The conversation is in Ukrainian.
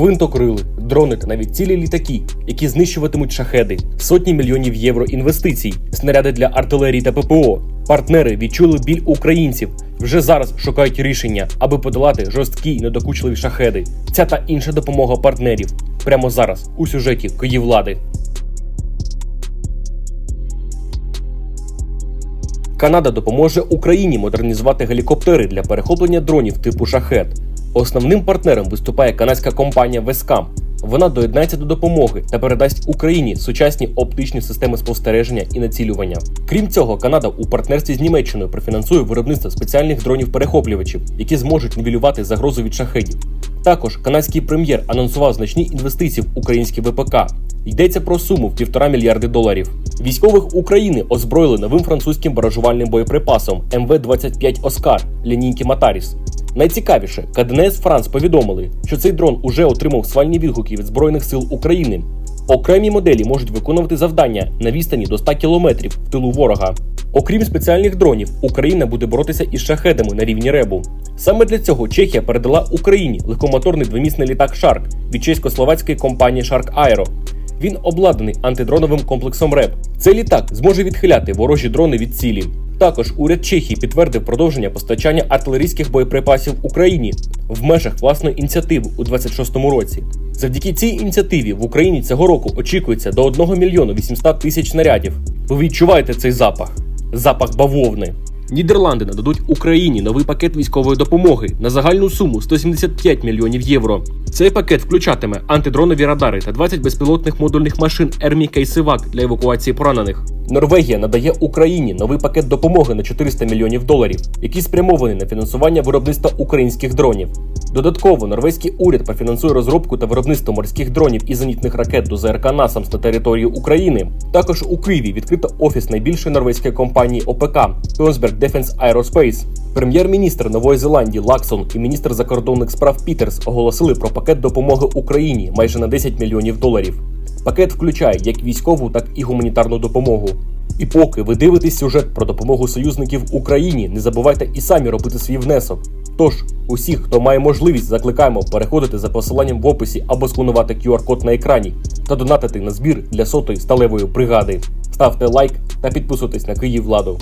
гвинтокрили, та навіть цілі літаки, які знищуватимуть шахеди, сотні мільйонів євро інвестицій, снаряди для артилерії та ППО. Партнери відчули біль українців. Вже зараз шукають рішення, аби подолати жорсткі й недокучливі шахеди. Ця та інша допомога партнерів прямо зараз у сюжеті Київлади. Канада допоможе Україні модернізувати гелікоптери для перехоплення дронів типу шахет. Основним партнером виступає канадська компанія Вескам. Вона доєднається до допомоги та передасть Україні сучасні оптичні системи спостереження і націлювання. Крім цього, Канада у партнерстві з Німеччиною профінансує виробництво спеціальних дронів-перехоплювачів, які зможуть нівелювати загрозу від шахедів. Також канадський прем'єр анонсував значні інвестиції в українські ВПК. Йдеться про суму в півтора мільярди доларів. Військових України озброїли новим французьким баражувальним боєприпасом МВ-25 Оскар лінійки Матаріс. Найцікавіше, КДНС Франс повідомили, що цей дрон уже отримав свальні відгуки від Збройних сил України. Окремі моделі можуть виконувати завдання на відстані до 100 кілометрів в тилу ворога. Окрім спеціальних дронів, Україна буде боротися із шахедами на рівні ребу. Саме для цього Чехія передала Україні легкомоторний двомісний літак Шарк від чесько-словацької компанії Shark Aero. Він обладнаний антидроновим комплексом РЕБ. Цей літак зможе відхиляти ворожі дрони від цілі. Також уряд Чехії підтвердив продовження постачання артилерійських боєприпасів Україні в межах власної ініціативи у 26-му році. Завдяки цій ініціативі в Україні цього року очікується до 1 мільйону 800 тисяч снарядів. Ви відчуваєте цей запах? Запах бавовни. Нідерланди нададуть Україні новий пакет військової допомоги на загальну суму 175 мільйонів євро. Цей пакет включатиме антидронові радари та 20 безпілотних модульних машин Ермі Кейсивак для евакуації поранених. Норвегія надає Україні новий пакет допомоги на 400 мільйонів доларів, який спрямований на фінансування виробництва українських дронів. Додатково норвезький уряд профінансує розробку та виробництво морських дронів і зенітних ракет до ЗРК НАСАМС на території України. Також у Києві відкрито офіс найбільшої норвезької компанії ОПК Kongsberg Defence Aerospace. Прем'єр-міністр Нової Зеландії Лаксон і міністр закордонних справ Пітерс оголосили про пакет допомоги Україні майже на 10 мільйонів доларів. Пакет включає як військову, так і гуманітарну допомогу. І поки ви дивитесь сюжет про допомогу союзників Україні, не забувайте і самі робити свій внесок. Тож, усіх, хто має можливість, закликаємо переходити за посиланням в описі або сканувати QR-код на екрані та донатити на збір для сотої сталевої бригади. Ставте лайк та підписуйтесь на Київ Владу.